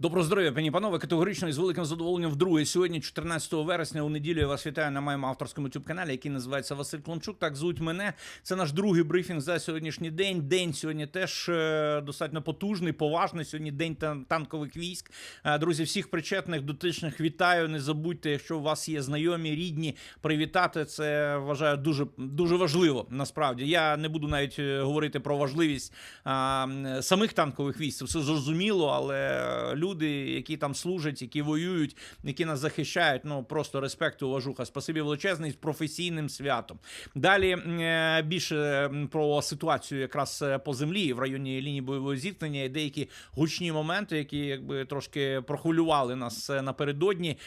Доброго здоров'я, пані панове. Категорично і з великим задоволенням вдруге. Сьогодні, 14 вересня, у неділю я вас вітаю на моєму авторському youtube каналі, який називається Василь Клончук. Так звуть мене. Це наш другий брифінг за сьогоднішній день. День сьогодні теж е, достатньо потужний, поважний. Сьогодні день тан- танкових військ. Е, Друзі, всіх причетних, дотичних вітаю. Не забудьте, якщо у вас є знайомі, рідні, привітати. Це вважаю дуже дуже важливо. Насправді я не буду навіть е, говорити про важливість а, самих танкових військ. Це все зрозуміло, але люди, які там служать, які воюють, які нас захищають, ну просто респект, уважуха. Спасибі величезний з професійним святом. Далі е, більше про ситуацію якраз е, по землі в районі лінії бойового зіткнення і деякі гучні моменти, які якби трошки прохвилювали нас е, напередодні.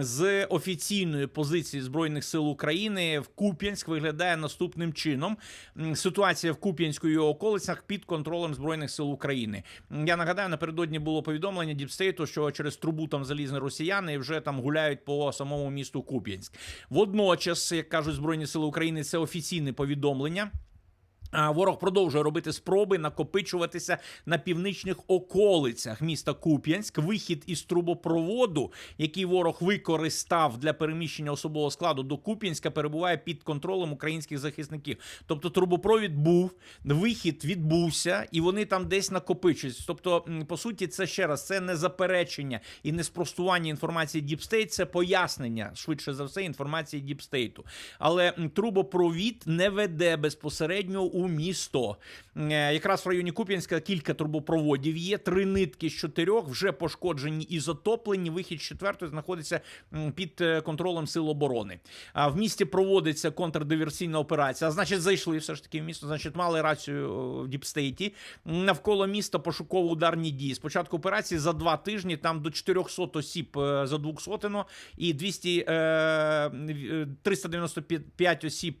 З офіційної позиції збройних сил України в Куп'янськ виглядає наступним чином. Ситуація в Куп'янську і околицях під контролем збройних сил України. Я нагадаю, напередодні було повідомлення Діпстейту, що через трубу там залізли росіяни і вже там гуляють по самому місту Куп'янськ. Водночас, як кажуть збройні сили України, це офіційне повідомлення. Ворог продовжує робити спроби накопичуватися на північних околицях міста Куп'янськ. Вихід із трубопроводу, який ворог використав для переміщення особового складу до Куп'янська, перебуває під контролем українських захисників. Тобто трубопровід був, вихід відбувся, і вони там десь накопичуються. Тобто, по суті, це ще раз це не заперечення і не спростування інформації Діпстейт, це пояснення швидше за все інформації Діпстейту. Але трубопровід не веде безпосередньо у місто. Е, Якраз в районі Куп'янська кілька трубопроводів є. Три нитки з чотирьох вже пошкоджені і затоплені. Вихід четвертої знаходиться під е, контролем сил оборони. А в місті проводиться контрдиверсійна операція. Значить, зайшли все ж таки в місто. Значить, мали рацію в Діпстейті. Навколо міста пошуково-ударні дії. Спочатку операції за два тижні там до 400 осіб е, задвухсотено і 200, е, е, 395 осіб,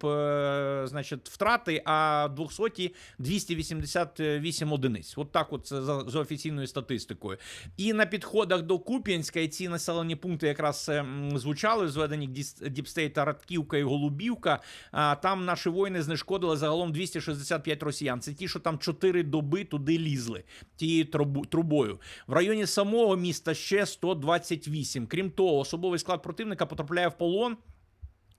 значить, втрати, а 200 288 одиниць. От так, от це за, за офіційною статистикою. І на підходах до Куп'янська і ці населені пункти якраз е, звучали, зведені Діпстейта Радківка і Голубівка. А там наші воїни знешкодили загалом 265 росіян. Це ті, що там 4 доби туди лізли тією трубою. В районі самого міста ще 128. Крім того, особовий склад противника потрапляє в полон.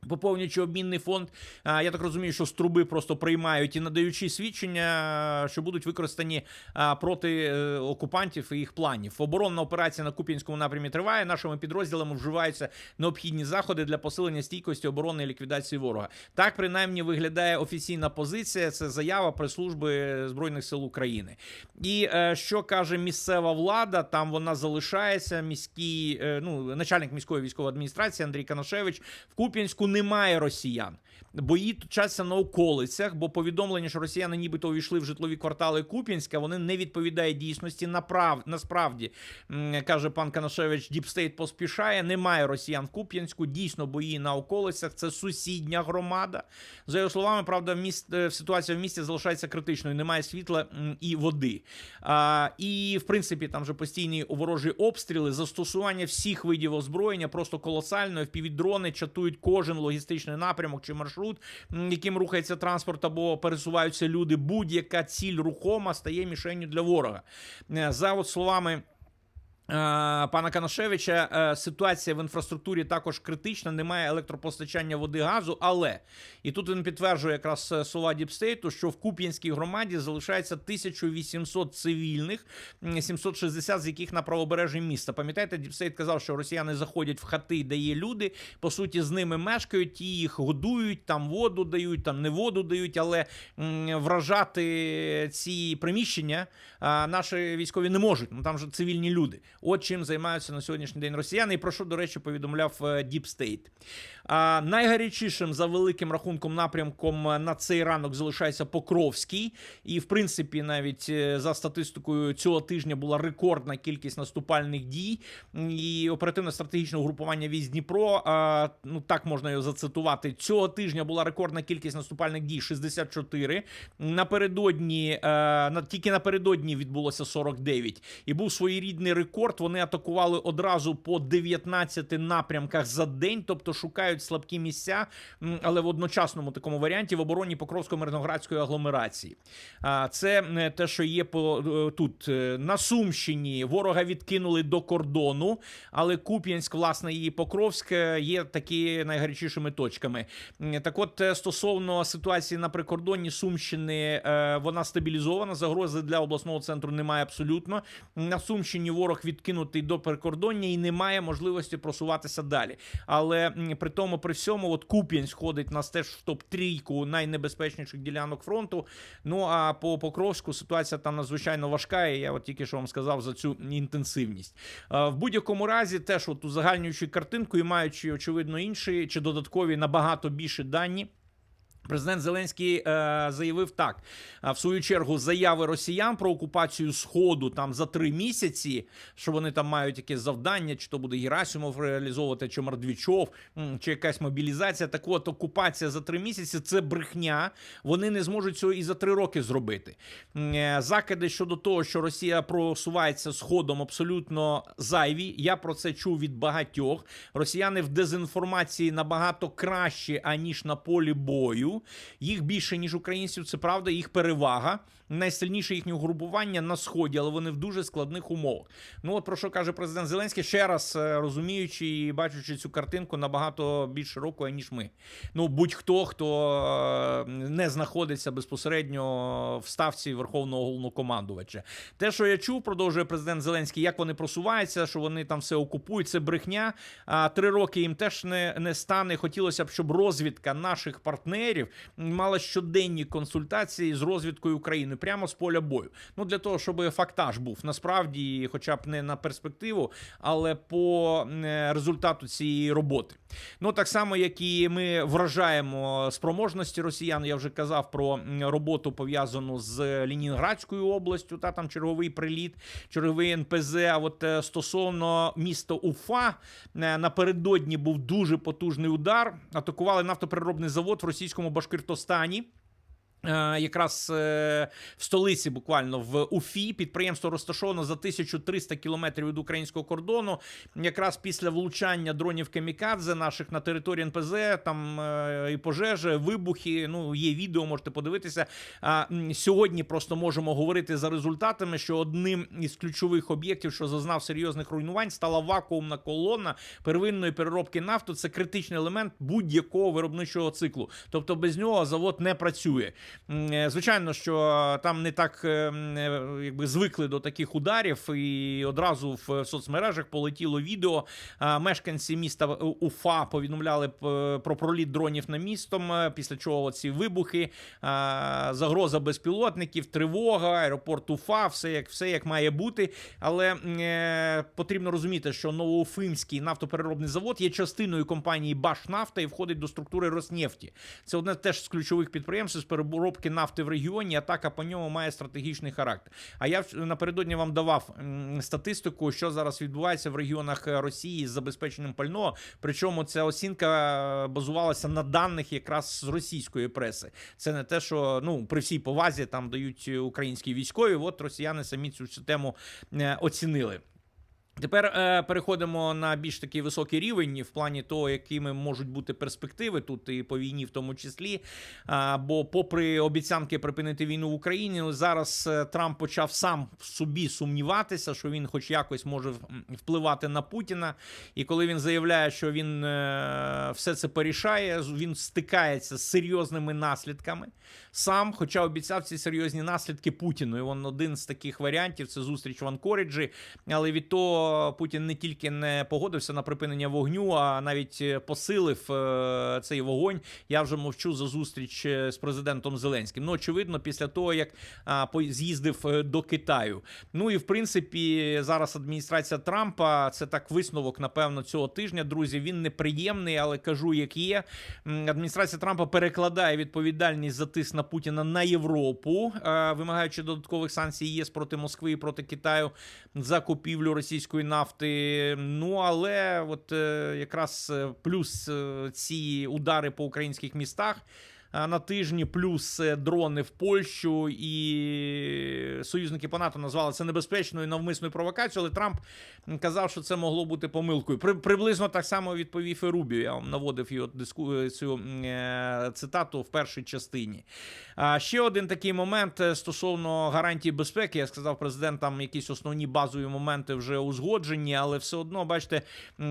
Поповнюючи обмінний фонд, я так розумію, що з труби просто приймають і надаючи свідчення, що будуть використані проти е, окупантів і їх планів. Оборонна операція на Куп'янському напрямі триває. Нашими підрозділами вживаються необхідні заходи для посилення стійкості оборони і ліквідації ворога. Так принаймні виглядає офіційна позиція. Це заява прес-служби збройних сил України. І е, що каже місцева влада? Там вона залишається. Міський е, ну начальник міської військової адміністрації Андрій Канашевич в Куп'янську немає росіян. Бої точаться на околицях, бо повідомлення, що росіяни нібито увійшли в житлові квартали Куп'янська, вони не відповідають дійсності. Направ... Насправді, каже пан Канашевич, Діпстейт поспішає. Немає росіян в Куп'янську. Дійсно, бої на околицях. Це сусідня громада. За його словами, правда, міст... е, ситуація в місті залишається критичною. Немає світла і води. А, і в принципі, там же постійні ворожі обстріли, застосування всіх видів озброєння просто колосально. Впівдрони чатують кожен логістичний напрямок чи маршрут, м, яким рухається транспорт або пересуваються люди. Будь-яка ціль рухома стає мішенню для ворога. Е, За от словами. Е, Пана Канашевича е, ситуація в інфраструктурі також критична, немає електропостачання води газу. Але і тут він підтверджує якраз е, слова Діпстейту, що в Куп'янській громаді залишається 1800 цивільних, м, 760 з яких на правобережжі міста. Пам'ятаєте, Діпстейт казав, що росіяни заходять в хати, де є люди. По суті, з ними мешкають, ті їх годують, там воду дають, там не воду дають, але вражати ці приміщення наші військові не можуть. Ну там же цивільні люди. От чим займаються на сьогоднішній день росіяни. І про що, до речі, повідомляв Діп Deep State. А, найгарячішим за великим рахунком напрямком на цей ранок залишається Покровський. І, в принципі, навіть е, за статистикою цього тижня була рекордна кількість наступальних дій. І оперативно-стратегічне угрупування військ Дніпро. А, ну так можна його зацитувати. Цього тижня була рекордна кількість наступальних дій 64. Напередодні, е, на, тільки напередодні відбулося 49. І був своєрідний рекорд. Вони атакували одразу по 19 напрямках за день, тобто шукають слабкі місця, але в одночасному такому варіанті в обороні Покровсько-Мирноградської агломерації. А це те, що є по е, тут Е, на Сумщині. Ворога відкинули до кордону, але Куп'янськ, власне, і Покровськ е, є такі найгарячішими точками. Так, от стосовно ситуації на прикордонні Сумщини, вона стабілізована. Загрози для обласного центру немає абсолютно. На Сумщині ворог відкинутий до прикордоння і немає можливості просуватися далі. Але при тому, при всьому, от Куп'янськ ходить нас теж в топ трійку найнебезпечніших ділянок фронту. Ну а по Покровську ситуація там надзвичайно важка. І я от тільки що вам сказав за цю інтенсивність. Е, В будь-якому разі, теж от узагальнюючи картинку і маючи очевидно інші чи додаткові набагато більше дані. Президент Зеленський е, заявив так: в свою чергу заяви росіян про окупацію Сходу там за три місяці, що вони там мають якесь завдання, чи то буде Герасимов реалізовувати, чи Мордвічов, чи якась мобілізація. Так от окупація за три місяці це брехня. Вони не зможуть цього і за три роки зробити. Е, Закиди щодо того, що Росія просувається сходом, абсолютно зайві. Я про це чув від багатьох. Росіяни в дезінформації набагато кращі, аніж на полі бою. Їх більше, ніж українців, це правда, їх перевага. Найсильніше їхнє угрупування на сході, але вони в дуже складних умовах. Ну от про що каже президент Зеленський, ще раз е, розуміючи і бачачи цю картинку набагато більш широкою, ніж ми. Ну будь-хто, хто е, не знаходиться безпосередньо в ставці верховного головнокомандувача. Те, що я чув, продовжує президент Зеленський, як вони просуваються, що вони там все окупують, це брехня. А три роки їм теж не, не стане. Хотілося б, щоб розвідка наших партнерів мала щоденні консультації з розвідкою України прямо з поля бою. Ну для того, щоб фактаж був насправді, хоча б не на перспективу, але по е, результату цієї роботи. Ну так само, як і ми вражаємо спроможності росіян. Я вже казав про роботу пов'язану з Лінінградською областю. Та там черговий приліт, черговий НПЗ. А от е, стосовно міста Уфа е, напередодні був дуже потужний удар. Атакували нафтопереробний завод в російському Башкиртостані. Е, Якраз е, в столиці, буквально в Уфі, підприємство розташовано за 1300 кілометрів від українського кордону. Якраз після влучання дронів камікадзе наших на території НПЗ, там е, і пожежі, вибухи. Ну є відео, можете подивитися. А сьогодні просто можемо говорити за результатами, що одним із ключових об'єктів, що зазнав серйозних руйнувань, стала вакуумна колона первинної переробки нафту. Це критичний елемент будь-якого виробничого циклу. Тобто без нього завод не працює. Е, Звичайно, що там не так е, е, якби звикли до таких ударів, і одразу в соцмережах полетіло відео. Мешканці міста Уфа повідомляли про проліт дронів на містом. Після чого ці вибухи, загроза безпілотників, тривога, аеропорт Уфа, все як все як має бути. Але потрібно розуміти, що Новоуфимський нафтопереробний завод є частиною компанії Башнафта і входить до структури Роснефті. Це одне теж з ключових підприємств з переробки нафти в регіоні. Атака по ньому має стратегічний характер. А я напередодні вам давав статистику, що зараз відбувається в регіонах е, Росії з забезпеченням пального. Причому ця оцінка е, базувалася на даних якраз з російської преси. Це не те, що ну при всій повазі там дають українські військові. От росіяни самі цю систему е, оцінили. Тепер е, переходимо на більш такий високий рівень в плані того, якими можуть бути перспективи тут і по війні, в тому числі. А, бо, попри обіцянки припинити війну в Україні, зараз е, Трамп почав сам в собі сумніватися, що він, хоч якось, може впливати на Путіна. І коли він заявляє, що він е, все це порішає, він стикається з серйозними наслідками. Сам, хоча обіцяв ці серйозні наслідки Путіну. І він один з таких варіантів це зустріч в Анкориджі. Але від того Путін не тільки не погодився на припинення вогню, а навіть е, посилив е, цей вогонь. Я вже мовчу за зустріч е, з президентом Зеленським. Ну, очевидно, після того як з'їздив до Китаю. Ну і в принципі, зараз адміністрація Трампа це так висновок, напевно, цього тижня. Друзі, він неприємний, але кажу, як є. Адміністрація Трампа перекладає відповідальність за тиск на Путіна на Європу, вимагаючи додаткових санкцій ЄС проти Москви і проти Китаю за купівлю російської нафти. Ну але от е, якраз е, плюс е, ці удари по українських містах. А, на тижні, плюс е, дрони в Польщу, і союзники по НАТО назвали це небезпечною навмисною провокацією, але Трамп казав, що це могло бути помилкою. При, приблизно так само відповів і Рубіо. Я вам наводив його диску, цю е, цитату в першій частині. А ще один такий момент е, стосовно гарантії безпеки. Я сказав, президент там якісь основні базові моменти вже узгоджені, але все одно, бачите,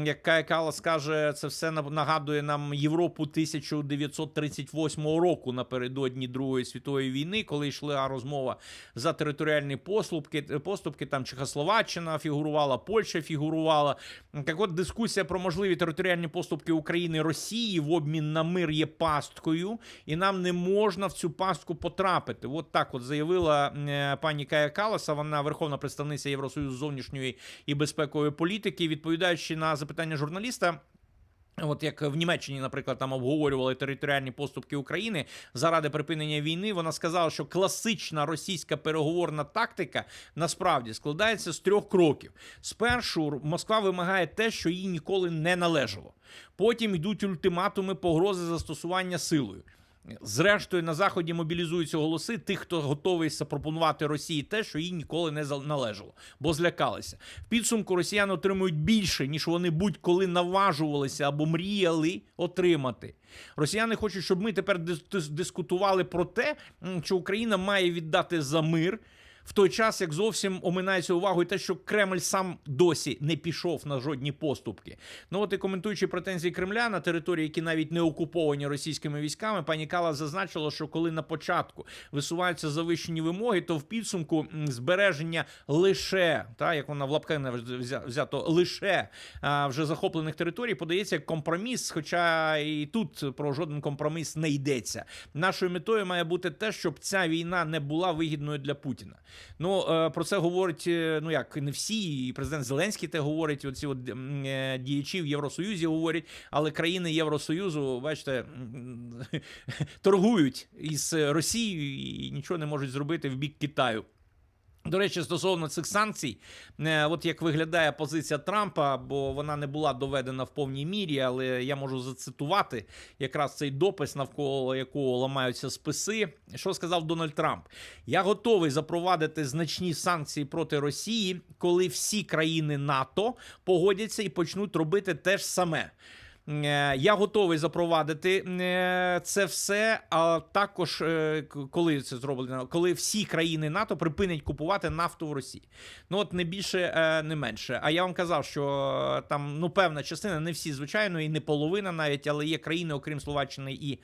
як Кая Калас каже, це все на- нагадує нам Європу 1938 року напередодні Другої світової війни, коли йшла розмова за територіальні поступки, поступки там Чехословаччина фігурувала, Польща фігурувала. Так от дискусія про можливі територіальні поступки України і Росії в обмін на мир є пасткою, і нам не можна в цю пастку потрапити. От так от заявила е, пані Кая Каласа, вона верховна представниця Євросоюзу зовнішньої і безпекової політики, відповідаючи на запитання журналіста. От як в Німеччині, наприклад, там обговорювали територіальні поступки України заради припинення війни. Вона сказала, що класична російська переговорна тактика насправді складається з трьох кроків. Спершу Москва вимагає те, що їй ніколи не належало. Потім йдуть ультиматуми, погрози застосування силою. Зрештою, на заході мобілізуються голоси тих, хто готовий запропонувати Росії те, що їй ніколи не належало, бо злякалися. В підсумку росіяни отримують більше, ніж вони будь-коли наважувалися або мріяли отримати. Росіяни хочуть, щоб ми тепер дис- дис- дискутували про те, що Україна має віддати за мир. В той час, як зовсім оминається увагою те, що Кремль сам досі не пішов на жодні поступки. Ну от і коментуючи претензії Кремля на території, які навіть не окуповані російськими військами, пані Кала зазначила, що коли на початку висуваються завищені вимоги, то в підсумку збереження лише та як вона в лапках взя- взято лише а, вже захоплених територій подається як компроміс. Хоча і тут про жоден компроміс не йдеться. Нашою метою має бути те, щоб ця війна не була вигідною для Путіна. Ну е, про це говорить е, ну як не всі, і президент Зеленський те говорить. Оці от е, діячі в Євросоюзі говорять, але країни Євросоюзу, бачите, торгують із Росією і нічого не можуть зробити в бік Китаю. До речі, стосовно цих санкцій, е, от як виглядає позиція Трампа, бо вона не була доведена в повній мірі, але я можу зацитувати якраз цей допис, навколо якого ламаються списи. Що сказав Дональд Трамп? Я готовий запровадити значні санкції проти Росії, коли всі країни НАТО погодяться і почнуть робити те ж саме. Е, Я готовий запровадити е, це все. А також е, коли це зроблено, коли всі країни НАТО припинять купувати нафту в Росії. Ну от не більше, не менше. А я вам казав, що там ну певна частина, не всі звичайно, і не половина навіть, але є країни, окрім Словаччини і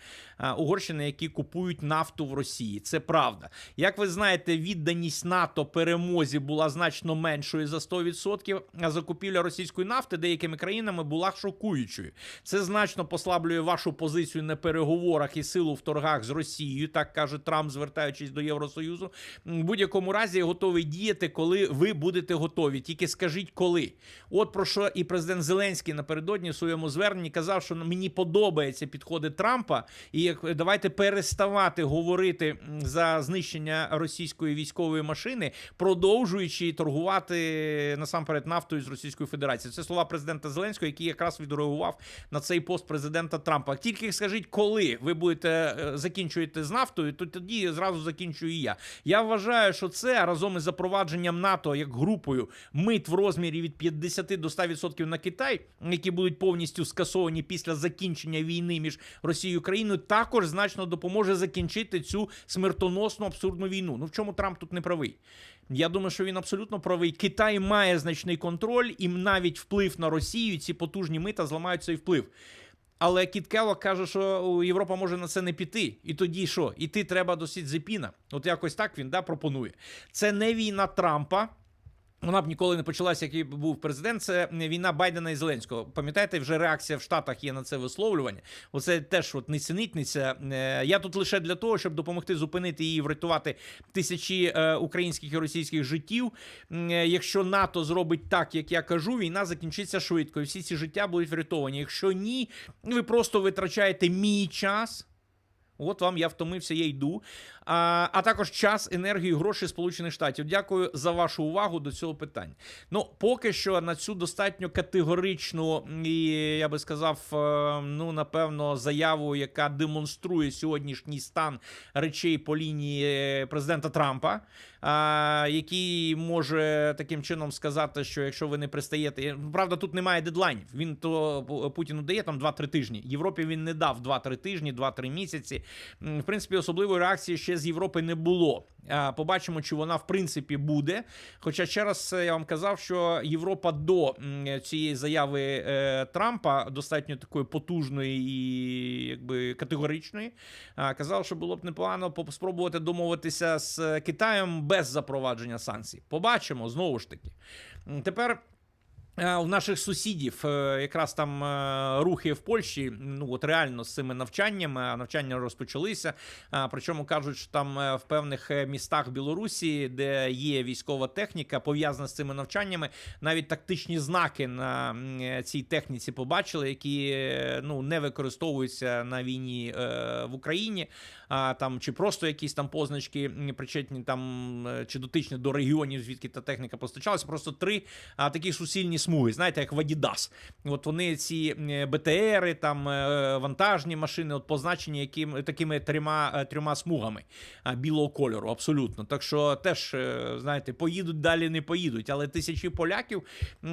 Угорщини, які купують нафту в Росії. Це правда. Як ви знаєте, відданість НАТО перемозі була значно меншою за 100%, а закупівля російської нафти деякими країнами була шокуючою. Це значно послаблює вашу позицію на переговорах і силу в торгах з Росією, так каже Трамп, звертаючись до Євросоюзу. В будь-якому разі готовий діяти, коли ви будете готові. Тільки скажіть, коли. От про що і президент Зеленський напередодні в своєму зверненні казав, що мені подобаються підходи Трампа, і давайте переставати говорити за знищення російської військової машини, продовжуючи торгувати насамперед нафтою з Російською Федерацією. Це слова президента Зеленського, який якраз відреагував на цей пост президента Трампа. Тільки скажіть, коли ви будете е, закінчуєте з нафтою, то тоді зразу закінчую і я. Я вважаю, що це разом із запровадженням НАТО як групою мит в розмірі від 50 до 100% на Китай, які будуть повністю скасовані після закінчення війни між Росією і Україною, також значно допоможе закінчити цю смертоносну абсурдну війну. Ну в чому Трамп тут не правий? Я думаю, що він абсолютно правий. Китай має значний контроль, і навіть вплив на Росію. Ці потужні мита зламають цей вплив. Але Кіт Келлог каже, що Європа може на це не піти. І тоді що? Іти треба до Сідзепіна. От якось так він да, пропонує. Це не війна Трампа. Вона б ніколи не почалася, який б був президент. Це війна Байдена і Зеленського. Пам'ятаєте, вже реакція в Штатах є на це висловлювання. Оце теж от несенітниця. Е, Я тут лише для того, щоб допомогти зупинити її, врятувати тисячі е, українських і російських життів. Е, Якщо НАТО зробить так, як я кажу, війна закінчиться швидко, і всі ці життя будуть врятовані. Якщо ні, ви просто витрачаєте мій час. От вам я втомився, я йду. А, а також час, енергію, гроші Сполучених Штатів. Дякую за вашу увагу до цього питання. Ну, поки що на цю достатньо категоричну і я би сказав, е, ну напевно, заяву, яка демонструє сьогоднішній стан речей по лінії президента Трампа, а, який може таким чином сказати, що якщо ви не пристаєте, правда, тут немає дедлайнів. Він то Путіну дає там 2-3 тижні. Європі він не дав 2-3 тижні, 2-3 місяці. В принципі, особливої реакції ще з Європи не було. Побачимо, чи вона в принципі буде. Хоча ще раз е, я вам казав, що Європа до цієї заяви е, Трампа достатньо такої потужної і якби категоричної. а, Казав, що було б непогано по- спробувати домовитися з Китаєм без запровадження санкцій. Побачимо знову ж таки. Тепер. Е, У наших сусідів е, якраз там е, рухи в Польщі. Ну от реально з цими навчаннями, навчання розпочалися. Причому кажуть, що там в певних містах Білорусі, де є військова техніка, пов'язана з цими навчаннями, навіть тактичні знаки на цій техніці побачили, які ну не використовуються на війні в Україні. А там чи просто якісь там позначки причетні там чи дотичні до регіонів, звідки та техніка постачалася. Просто три такі суцільні смуги, знаєте, як в Adidas. От вони ці е, БТРи, там е, вантажні машини, от позначені яким такими трьома е, трьома смугами білого кольору, абсолютно. Так що теж е, знаєте, поїдуть далі, не поїдуть. Але тисячі поляків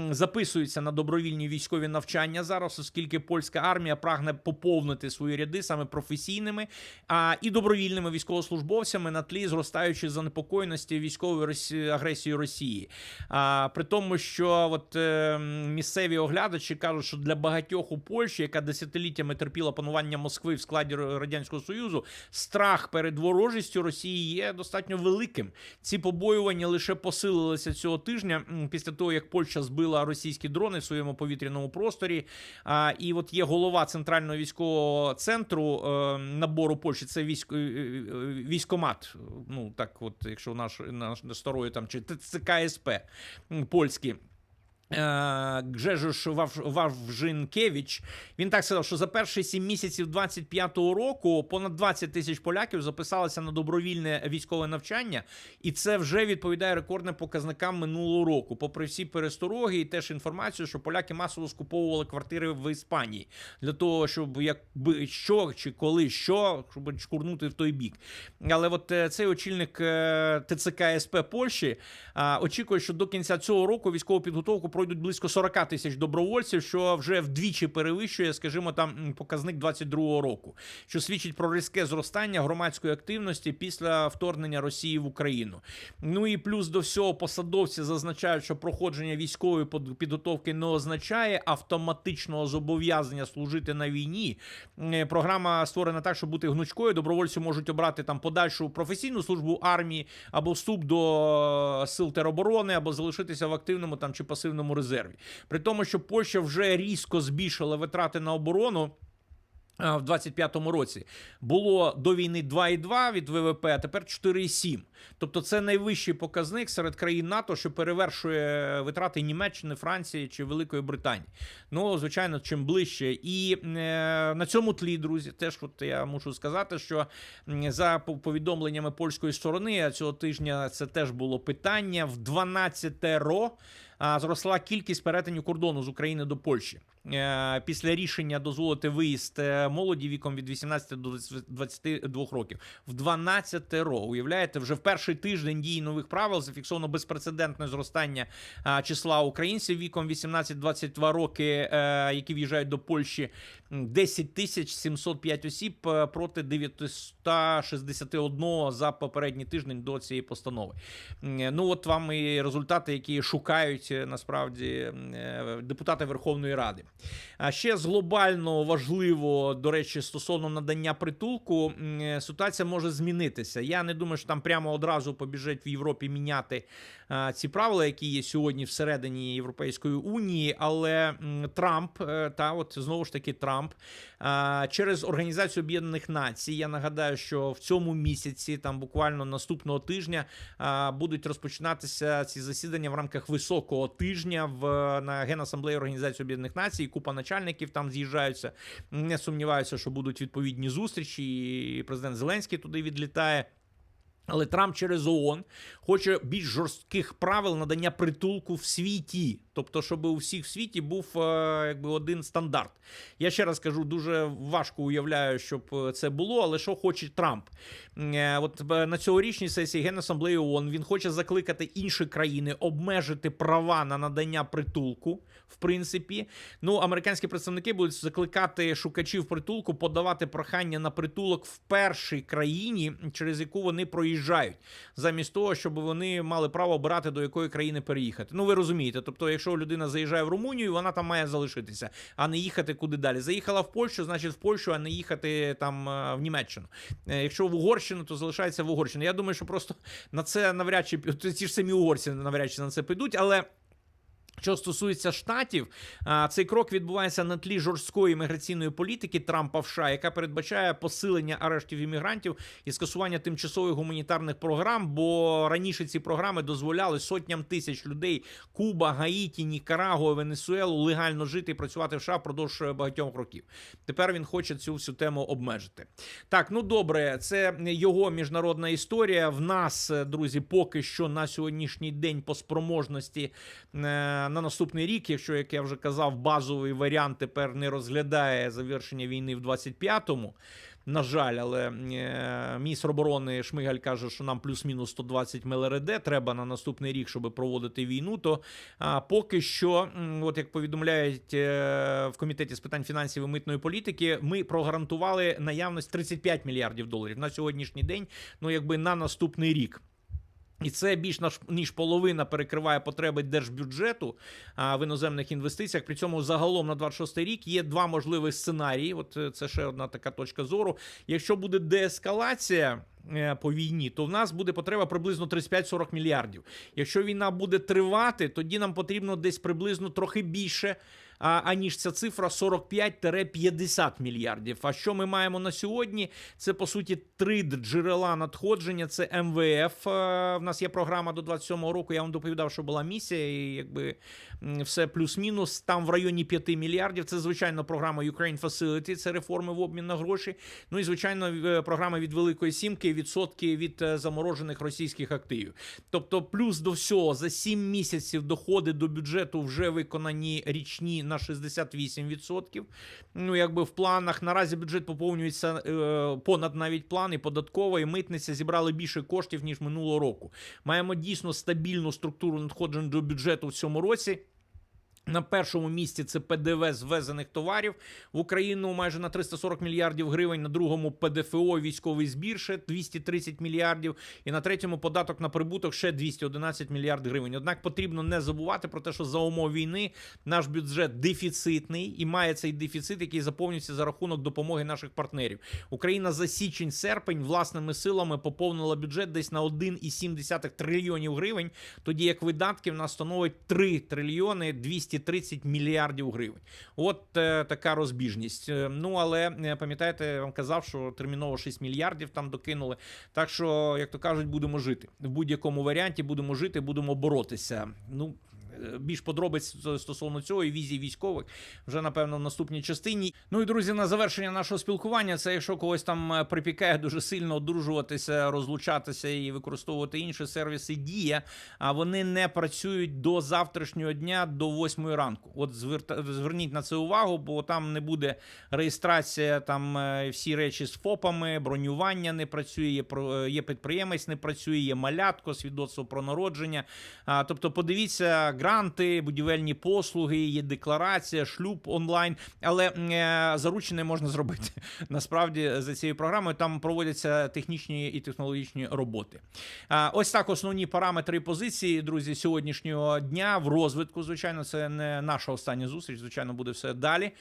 записуються на добровільні військові навчання зараз, оскільки польська армія прагне поповнити свої ряди саме професійними а, і добровільними військовослужбовцями на тлі зростаючої занепокоєності військової агресії Росії. А, при тому, що от е, місцеві оглядачі кажуть, що для багатьох у Польщі, яка десятиліттями терпіла панування Москви в складі радянського союзу, страх перед ворожістю Росії є достатньо великим. Ці побоювання лише посилилися цього тижня після того, як Польща збила російські дрони в своєму повітряному просторі. А, і от є голова центрального військового центру е, набору Польщі. Це військо, е, е, військомат. Ну так, от якщо наш, наш старої там чи ЦКСП м, польський. Е, Гжежуш Вавжинкевич, він так сказав, що за перші сім місяців 25-го року понад 20 тисяч поляків записалися на добровільне військове навчання, і це вже відповідає рекордним показникам минулого року. Попри всі перестороги і теж інформацію, що поляки масово скуповували квартири в Іспанії для того, щоб якби що чи коли що, щоб шкурнути в той бік. Але от е, цей очільник е, ТЦК СП Польщі очікує, що до кінця цього року військову підготовку пройдуть близько 40 тисяч добровольців, що вже вдвічі перевищує, скажімо, там показник 22-го року, що свідчить про різке зростання громадської активності після вторгнення Росії в Україну. Ну і плюс до всього посадовці зазначають, що проходження військової підготовки не означає автоматичного зобов'язання служити на війні. Е, Програма створена так, щоб бути гнучкою. Добровольці можуть обрати там подальшу професійну службу армії або вступ до е, сил тероборони, або залишитися в активному там чи пасивному резерві. При тому, що Польща вже різко збільшила витрати на оборону. В 25-му році було до війни 2,2 від ВВП, а тепер 4,7. Тобто це найвищий показник серед країн НАТО, що перевершує витрати Німеччини, Франції чи Великої Британії. Ну, звичайно, чим ближче. І е, на цьому тлі, друзі, теж от я мушу сказати, що за повідомленнями польської сторони цього тижня це теж було питання в 12 ро. Зросла кількість перетинів кордону з України до Польщі після рішення дозволити виїзд е, молоді віком від 18 до 22 років в 12 ро. Уявляєте, вже в перший тиждень дії нових правил зафіксовано безпрецедентне зростання числа українців віком 18-22 роки, е, які в'їжджають до Польщі. М, 10 тисяч 705 осіб е, проти 961 за попередній тиждень до цієї постанови. Ну от вам і результати, які шукають е, насправді е, депутати Верховної Ради. А ще з глобально важливо, до речі, стосовно надання притулку, е, ситуація може змінитися. Я не думаю, що там прямо одразу побіжать в Європі міняти ці правила, які є сьогодні всередині Європейської унії. Але Трамп, е, та от знову ж таки Трамп через Організацію Об'єднаних Націй. Я нагадаю, що в цьому місяці, там буквально наступного тижня, будуть розпочинатися ці засідання в рамках високого тижня в на Генасамблеї Організації Об'єднаних Націй. Купа начальників там з'їжджаються. Не сумніваюся, що будуть відповідні зустрічі. і Президент Зеленський туди відлітає. Але Трамп через ООН хоче більш жорстких правил надання притулку в світі, тобто, щоб у всіх в світі був е, якби один стандарт. Я ще раз кажу, дуже важко уявляю, щоб е, це було. Але що хоче Трамп? Е, От на цьогорічній сесії Генасамблеї ООН він хоче закликати інші країни обмежити права на надання притулку. В принципі, ну американські представники будуть закликати шукачів притулку подавати прохання на притулок в першій країні, через яку вони проїжджають, замість того, щоб вони мали право обирати до якої країни переїхати. Ну ви розумієте, тобто, якщо людина заїжджає в Румунію, вона там має залишитися, а не їхати куди далі. Заїхала в Польщу, значить в Польщу, а не їхати там е, в Німеччину. Е, Якщо в Угорщину, то залишається в Угорщину. Я думаю, що просто на це навряд чи ті ж самі угорці навряд чи на це підуть, але. Що стосується штатів, цей крок відбувається на тлі жорсткої міграційної політики Трампа в США, яка передбачає посилення арештів іммігрантів і скасування тимчасових гуманітарних програм. Бо раніше ці програми дозволяли сотням тисяч людей Куба, Гаїті, Нікарагуа, Венесуелу легально жити і працювати в США впродовж багатьох років. Тепер він хоче цю всю тему обмежити. Так, ну добре, це його міжнародна історія. В нас, друзі, поки що на сьогоднішній день по спроможності. На наступний рік, якщо, як я вже казав, базовий варіант тепер не розглядає завершення війни в 25-му. На жаль, але е, міністр оборони Шмигаль каже, що нам плюс-мінус 120 МЛРД треба на наступний рік, щоб проводити війну. То поки що, от як повідомляють е, в комітеті з питань фінансів і митної політики, ми прогарантували наявність 35 мільярдів доларів на сьогоднішній день. Ну якби на наступний рік. І це більш ніж половина перекриває потреби держбюджету в іноземних інвестиціях. При цьому загалом на 26 рік є два можливі сценарії. От е, це ще одна така точка зору. Якщо буде деескалація. е, По війні, то в нас буде потреба приблизно 35-40 мільярдів. Якщо війна буде тривати, тоді нам потрібно десь приблизно трохи більше, аніж ця цифра 45-50 мільярдів. А що ми маємо на сьогодні? Це по суті три джерела надходження. Це МВФ. е, В нас є програма до 27-го року. Я вам доповідав, що була місія, і якби все плюс-мінус. Там в районі 5 мільярдів. Це звичайно програма Ukraine Facility, це реформи в обмін на гроші. Ну і звичайно, е, програма від Великої Сімки, відсотки від е, заморожених російських активів. Тобто, плюс до всього за 7 місяців доходи до бюджету вже виконані річні на 68%. Ну, якби в планах наразі бюджет поповнюється е, понад навіть плани податкова і митниця зібрали більше коштів ніж минулого року. Маємо дійсно стабільну структуру надходжень до бюджету в цьому році. На першому місці це ПДВ з ввезених товарів в Україну майже на 340 мільярдів гривень. На другому ПДФО військовий збір ще 230 мільярдів. І на третьому податок на прибуток ще 211 мільярдів гривень. Однак потрібно не забувати про те, що за умов війни наш бюджет дефіцитний і має цей дефіцит, який заповнюється за рахунок допомоги наших партнерів. Україна за січень-серпень власними силами поповнила бюджет десь на 1,7 трильйонів гривень, тоді як видатки в нас становить 3 трильйони 230 мільярдів гривень. От е, така розбіжність. Е, Ну але е, пам'ятаєте, я вам казав, що терміново 6 мільярдів там докинули. Так що, як то кажуть, будемо жити в будь-якому варіанті. Будемо жити, будемо боротися. Ну. Більш подробиць стосовно цього і візії військових вже напевно в наступній частині. Ну і друзі, на завершення нашого спілкування, це якщо когось там е, припікає дуже сильно одружуватися, розлучатися і використовувати інші сервіси дія, а вони не працюють до завтрашнього дня до 8 ранку. От зверніть на це увагу, бо там не буде реєстрація, там е, всі речі з ФОПами, бронювання не працює, є е, є підприємець, не працює, є малятко, свідоцтво про народження. Тобто, подивіться гранти, будівельні послуги, є декларація, шлюб онлайн, але е, заручене можна зробити. Насправді за цією програмою там проводяться технічні і технологічні роботи. Ось так основні параметри і позиції, друзі, сьогоднішнього дня в розвитку. Звичайно, це не наша остання зустріч. Звичайно, буде все далі.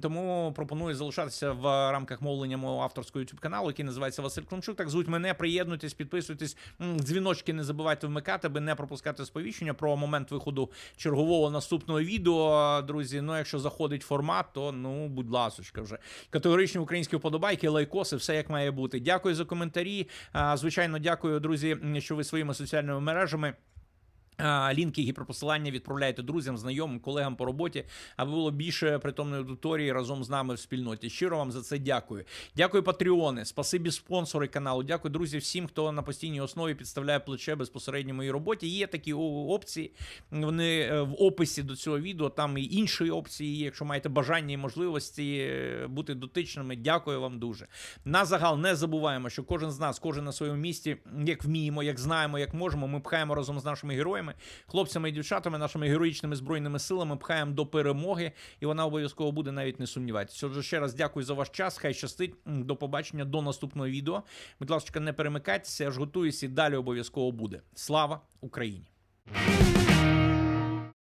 Тому пропоную залишатися в рамках мовлення мого авторського youtube каналу, який називається Василь Климчук. Так звуть мене, приєднуйтесь, підписуйтесь, дзвіночки не забувайте вмикати, аби не пропускати сповіщення про момент виходу чергового наступного відео. Друзі, ну якщо заходить формат, то ну будь ласочка вже категоричні українські вподобайки, лайкоси, все як має бути. Дякую за коментарі. Звичайно, дякую, друзі, що ви своїми соціальними мережами. Лінки, гіперпосилання відправляйте друзям, знайомим, колегам по роботі, аби було більше притомної аудиторії разом з нами в спільноті. Щиро вам за це дякую. Дякую, Патреони, спасибі спонсори каналу. Дякую, друзі, всім, хто на постійній основі підставляє плече безпосередньо моїй роботі. Є такі опції. Вони е, в описі до цього відео. Там і інші опції є. Якщо маєте бажання і можливості е, бути дотичними, дякую вам дуже. На загал не забуваємо, що кожен з нас, кожен на своєму місці, як вміємо, як знаємо, як можемо, ми пхаємо разом з нашими героями, хлопцями і дівчатами, нашими героїчними збройними силами, пхаємо до перемоги, і вона обов'язково буде, навіть не сумніватися. Отже, ще раз дякую за ваш час. Хай щастить. До побачення, до наступного відео. Будь ласка, не перемикайтеся, я ж готуюся і далі обов'язково буде. Слава Україні!